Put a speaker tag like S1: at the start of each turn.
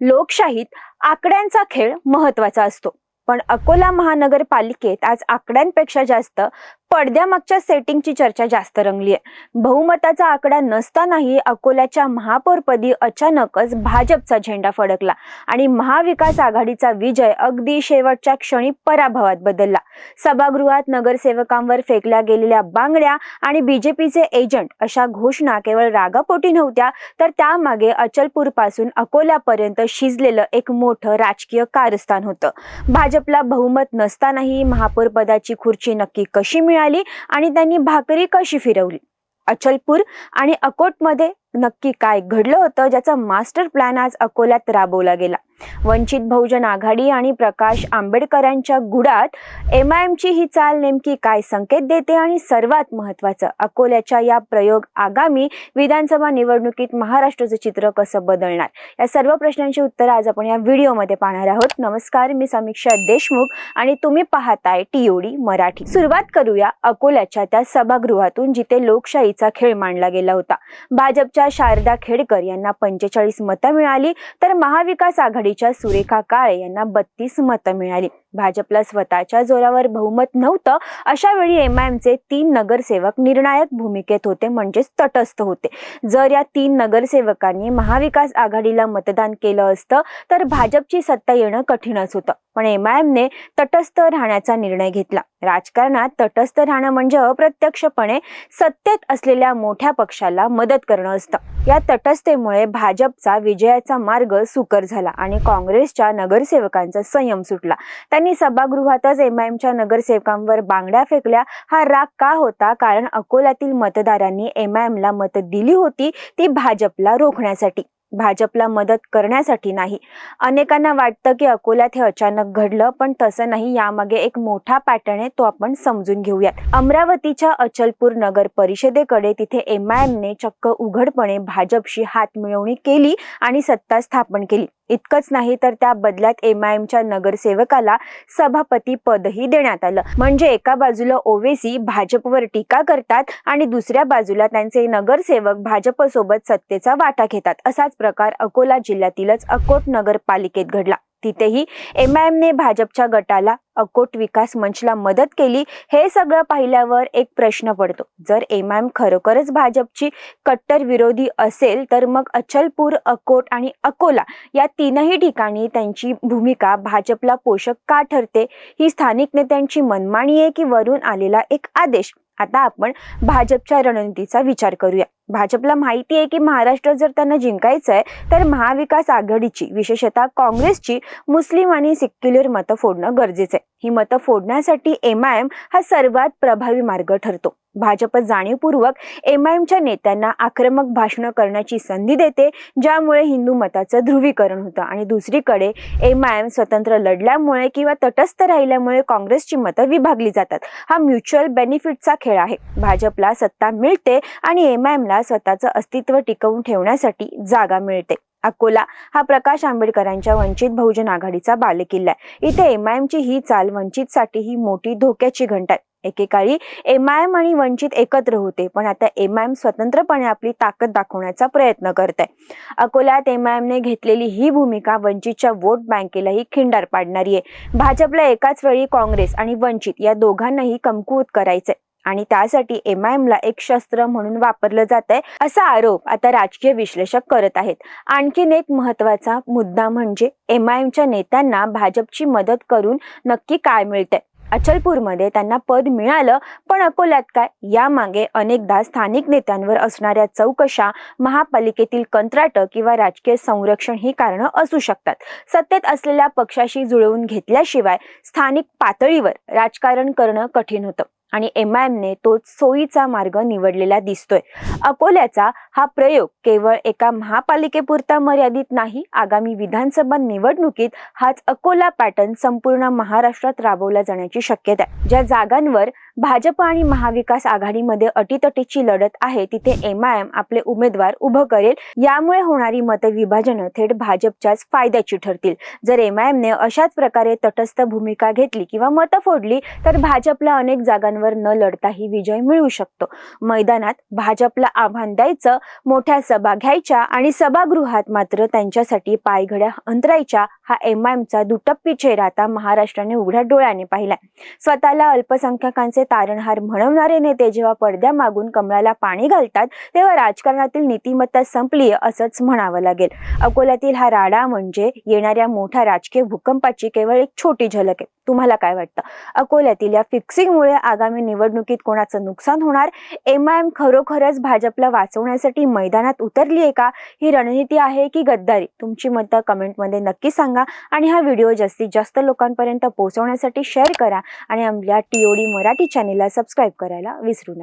S1: लोकशाहीत आकड्यांचा खेळ महत्त्वाचा असतो. पण अकोला महानगरपालिकेत आज आकड्यांपेक्षा जास्त पडद्यामागच्या सेटिंगची चर्चा जास्त रंगली आहे बहुमताचा आकडा नसतानाही अकोल्याच्या महापौरपदी अचानकच भाजपचा झेंडा फडकला आणि महाविकास आघाडीचा विजय अगदी शेवटच्या क्षणी पराभवात बदलला. सभागृहात नगरसेवकांवर फेकल्या गेलेल्या बांगड्या आणि बीजेपीचे एजंट अशा घोषणा केवळ रागापोटी नव्हत्या तर त्यामागे अचलपूरपासून अकोल्यापर्यंत शिजलेलं एक मोठं राजकीय कारस्थान होतं. भाजप भाजपला बहुमत नसतानाही महापौर पदाची खुर्ची नक्की कशी मिळाली आणि त्यांनी भाकरी कशी फिरवली? अचलपूर आणि अकोटमध्ये नक्की काय घडलं होतं ज्याचा मास्टर प्लॅन आज अकोल्यात राबवला गेला. वंचित बहुजन आघाडी आणि प्रकाश आंबेडकरांच्या गुडात एम आय एमची ही चाल नेमकी काय संकेत देते आणि सर्वात महत्वाचं अकोल्याच्या या प्रयोग आगामी विधानसभा निवडणुकीत महाराष्ट्राचं चित्र कसं बदलणार? या सर्व प्रश्नांची उत्तरं आज आपण या व्हिडिओमध्ये पाहणार आहोत. नमस्कार मी समीक्षा देशमुख आणि तुम्ही पाहताय टीओडी मराठी. सुरुवात करूया अकोल्याच्या त्या सभागृहातून जिथे लोकशाहीचा खेळ मांडला गेला होता. भाजपच्या शारदा खेडकर यांना पंचेचाळीस मतं मिळाली तर महाविकास आघाडीच्या सुरेखा काळे यांना बत्तीस मतं मिळाली. भाजपला स्वतःच्या जोरावर बहुमत नव्हतं अशा वेळी एम आय एमचे तीन नगरसेवक निर्णायक भूमिकेत होते म्हणजेच तटस्थ होते. जर या तीन नगरसेवकांनी महाविकास आघाडीला मतदान केलं असतं तर भाजपची सत्ता येणं कठीणच होतं. पण एम आय एमने तटस्थ राहण्याचा निर्णय घेतला. राजकारणात तटस्थ राहणं म्हणजे अप्रत्यक्षपणे सत्तेत असलेल्या मोठ्या पक्षाला मदत करणं असतं. या तटस्थेमुळे भाजपचा विजयाचा मार्ग सुकर झाला आणि काँग्रेसच्या नगरसेवकांचा संयम सुटला. त्यांनी सभागृहातच एम आय एमच्या नगरसेवकांवर बांगड्या फेकल्या. हा राग का होता? कारण अकोल्यातील मतदारांनी एम आय एमला मतं दिली होती ती भाजपला रोखण्यासाठी. भाजपला मदत करण्यासाठी नाही. अनेकांना वाटतं की अकोल्यात हे अचानक घडलं पण तसं नाही. यामागे एक मोठा पॅटर्न आहे तो आपण समजून घेऊयात. अमरावतीच्या अचलपूर नगर परिषदेकडे तिथे एम आय एमने चक्क उघडपणे भाजपशी हात मिळवणी केली आणि सत्ता स्थापन केली. इतकंच नाही तर त्या बदल्यात एम आय एमच्या नगरसेवकाला सभापती पदही देण्यात आलं. म्हणजे एका बाजूला ओवेसी भाजपवर टीका करतात आणि दुसऱ्या बाजूला त्यांचे नगरसेवक भाजपसोबत सत्तेचा वाटा घेतात. असाच प्रकार अकोला जिल्ह्यातीलच अकोट नगरपालिकेत घडला. तिथेही एम आय एमने भाजपच्या गटाला अकोट विकास मंचला मदत केली. हे सगळं पाहिल्यावर एक प्रश्न पडतो. जर एम आय एम खरोखरच भाजपची कट्टर विरोधी असेल तर मग अचलपूर अकोट आणि अकोला या तीनही ठिकाणी त्यांची भूमिका भाजपला पोषक का ठरते? ही स्थानिक नेत्यांची मनमानी आहे की वरून आलेला एक आदेश? आता आपण भाजपच्या रणनीतीचा विचार करूया. भाजपला माहिती आहे की महाराष्ट्र जर त्यांना जिंकायचं आहे तर महाविकास आघाडीची विशेषतः काँग्रेसची मुस्लिम आणि सिक्युलर मतं फोडणं गरजेचं आहे ही मतं फोडण्यासाठी एम आय एम हा सर्वात प्रभावी मार्ग ठरतो. भाजप जाणीवपूर्वक एम आय एमच्या नेत्यांना आक्रमक भाषणं करण्याची संधी देते ज्यामुळे हिंदू मताचं ध्रुवीकरण होतं. आणि दुसरीकडे एम आय एम स्वतंत्र लढल्यामुळे किंवा तटस्थ राहिल्यामुळे काँग्रेसची मतं विभागली जातात. हा म्युच्युअल बेनिफिटचा खेळ आहे. भाजपला सत्ता मिळते आणि एम आय एमला स्वतःचं अस्तित्व टिकवून ठेवण्यासाठी जागा मिळते. अकोला हा प्रकाश आंबेडकरांच्या वंचित बहुजन आघाडीचा बालेकिल्ला आहे. इथे एम आय एमची ही चाल वंचितसाठी ही मोठी धोक्याची घंटा आहे. एकेकाळी एम आय एम आणि वंचित एकत्र होते. पण आता एम आय एम स्वतंत्रपणे आपली ताकद दाखवण्याचा प्रयत्न करत आहे अकोल्यात एम आय एमने घेतलेली ही भूमिका वंचितच्या वोट बँकेलाही खिंडार पाडणारी आहे भाजपला एकाच वेळी काँग्रेस आणि वंचित या दोघांनाही कमकुवत करायचंय. आणि त्यासाठी एम आय एमला एक शस्त्र म्हणून वापरलं जात आहे असा आरोप आता राजकीय विश्लेषक करत आहेत. आणखीन एक महत्त्वाचा मुद्दा म्हणजे एम आय एमच्या नेत्यांना भाजपची मदत करून नक्की काय मिळतंय? अचलपूरमध्ये त्यांना पद मिळालं पण अकोल्यात काय? यामागे अनेकदा स्थानिक नेत्यांवर असणाऱ्या चौकशा महापालिकेतील कंत्राट किंवा राजकीय संरक्षण ही कारणं असू शकतात. सत्तेत असलेल्या पक्षाशी जुळवून घेतल्याशिवाय स्थानिक पातळीवर राजकारण करणं कठीण होतं. आणि एम आय एमने तोच सोयीचा मार्ग निवडलेला दिसतोय. अकोल्याचा हा प्रयोग केवळ एका महापालिकेपुरता मर्यादित नाही आगामी विधानसभा निवडणुकीत हाच अकोला पॅटर्न संपूर्ण महाराष्ट्रात राबवला जाण्याची शक्यता आहे. ज्या जागांवर भाजप आणि महाविकास आघाडीमध्ये अटीतटीची लढत आहे तिथे एम आय एम आपले उमेदवार उभं करेल. यामुळे होणारी मतविभाजनं थेट भाजपच्याच फायद्याची ठरतील. जर एम आय एमने अशाच प्रकारे तटस्थ भूमिका घेतली किंवा मतं फोडली तर भाजपला अनेक जागांवर न लढताही विजय मिळू शकतो. मैदानात भाजपला आव्हान द्यायचं मोठ्या सभा घ्यायच्या आणि सभागृहात मात्र त्यांच्यासाठी पायघड्या अंतरायच्या हा एम आय एमचा दुटप्पी चेहरा आता महाराष्ट्राने उघड्या डोळ्याने पाहिला स्वतःला अल्पसंख्याकांचे तारणहार म्हणवणारे नेते जेव्हा पडद्यामागून कमळाला पाणी घालतात तेव्हा राजकारणातील नीतिमत्ता संपली असंच म्हणावं लागेल. अकोल्यातील हा राडा म्हणजे येणाऱ्या मोठ्या राजकीय भूकंपाची केवळ एक छोटी झलक आहे. तुम्हाला काय वाटतं? अकोल्यातील या फिक्सिंगमुळे आगामी निवडणुकीत कोणाचं नुकसान होणार? एम आय एम खरोखरच भाजपला वाचवण्यासाठी मैदानात उतरली आहे का? ही रणनीती आहे की गद्दारी? तुमची मतं कमेंटमध्ये नक्की सांगा आणि हा व्हिडिओ जास्तीत जास्त लोकांपर्यंत पोहोचवण्यासाठी शेअर करा आणि आपल्या टीओडी मराठी चॅनेलला सबस्क्राईब करायला विसरू नका.